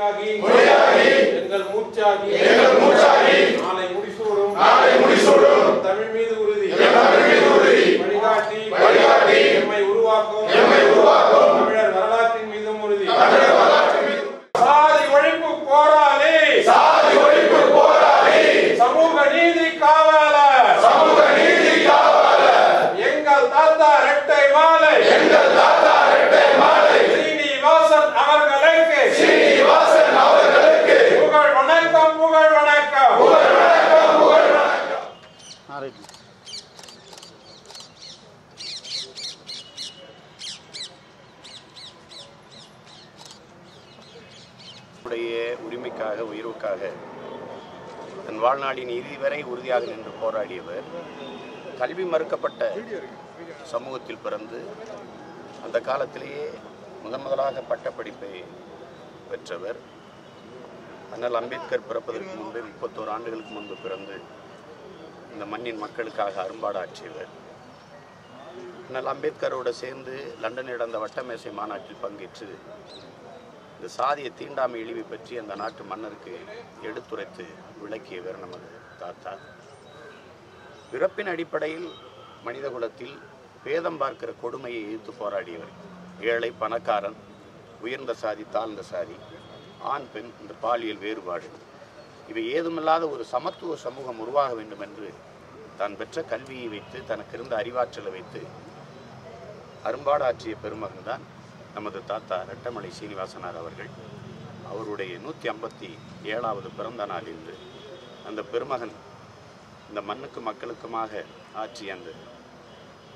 आगी जंगल मूर्छा உடைய உரிமைக்காக உயர்வுக்காக தன் வாழ்நாளின் இறுதி வரை உறுதியாக நின்று போராடியவர். கல்வி மறுக்கப்பட்ட சமூகத்தில் பிறந்து அந்த காலத்திலேயே முதன் முதலாக பட்டப்படிப்பை பெற்றவர். அண்ணல் அம்பேத்கர் பிறப்பதற்கு முன்பே முப்பத்தோரு ஆண்டுகளுக்கு முன்பு பிறந்து இந்த மண்ணின் மக்களுக்காக அரும்பாடாற்றியவர். அண்ணல் அம்பேத்கரோடு சேர்ந்து லண்டனில் நடந்த வட்டமேசை மாநாட்டில் பங்கேற்று இந்த சாதிய தீண்டாமை இழிவை பற்றி அந்த நாட்டு மன்னருக்கு எடுத்துரைத்து விளக்கியவர் நமது தாத்தா. பிறப்பின் அடிப்படையில் மனித குலத்தில் பேதம் பார்க்கிற கொடுமையை எதிர்த்து போராடியவர் ஏழை பணக்காரன் உயர்ந்த சாதி தாழ்ந்த சாதி ஆண் பெண் இந்த பாலியல் வேறுபாடு. இவை ஏதுமில்லாத ஒரு சமத்துவ சமூகம் உருவாக வேண்டும் என்று தான் பெற்ற கல்வியை வைத்து தனக்கு இருந்த அறிவாற்றலை வைத்து அரும்பாடாற்றிய பெருமகன் தான் நமது தாத்தா ரெட்டமலை சீனிவாசனார் அவர்கள் அவருடைய நூற்றி ஐம்பத்தி ஏழாவது பிறந்த நாள் இன்று. அந்த பெருமகன் இந்த மண்ணுக்கு மக்களுக்குமாக ஆற்றிய அந்த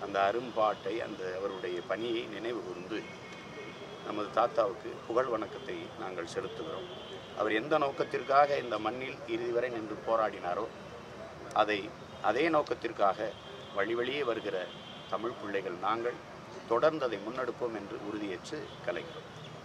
அந்த அரும்பாட்டை அந்த அவருடைய பணியை நினைவு கூர்ந்து நமது தாத்தாவுக்கு புகழ் வணக்கத்தை நாங்கள் செலுத்துகிறோம். அவர் எந்த நோக்கத்திற்காக இந்த மண்ணில் இறுதி வரை நின்று போராடினாரோ அதை அதே நோக்கத்திற்காக வழி வழியே வருகிற தமிழ் பிள்ளைகள் நாங்கள் தொடர்ந்து அதை முன்னெடுப்போம் என்று உறுதியேற்று கலைக்கிறோம்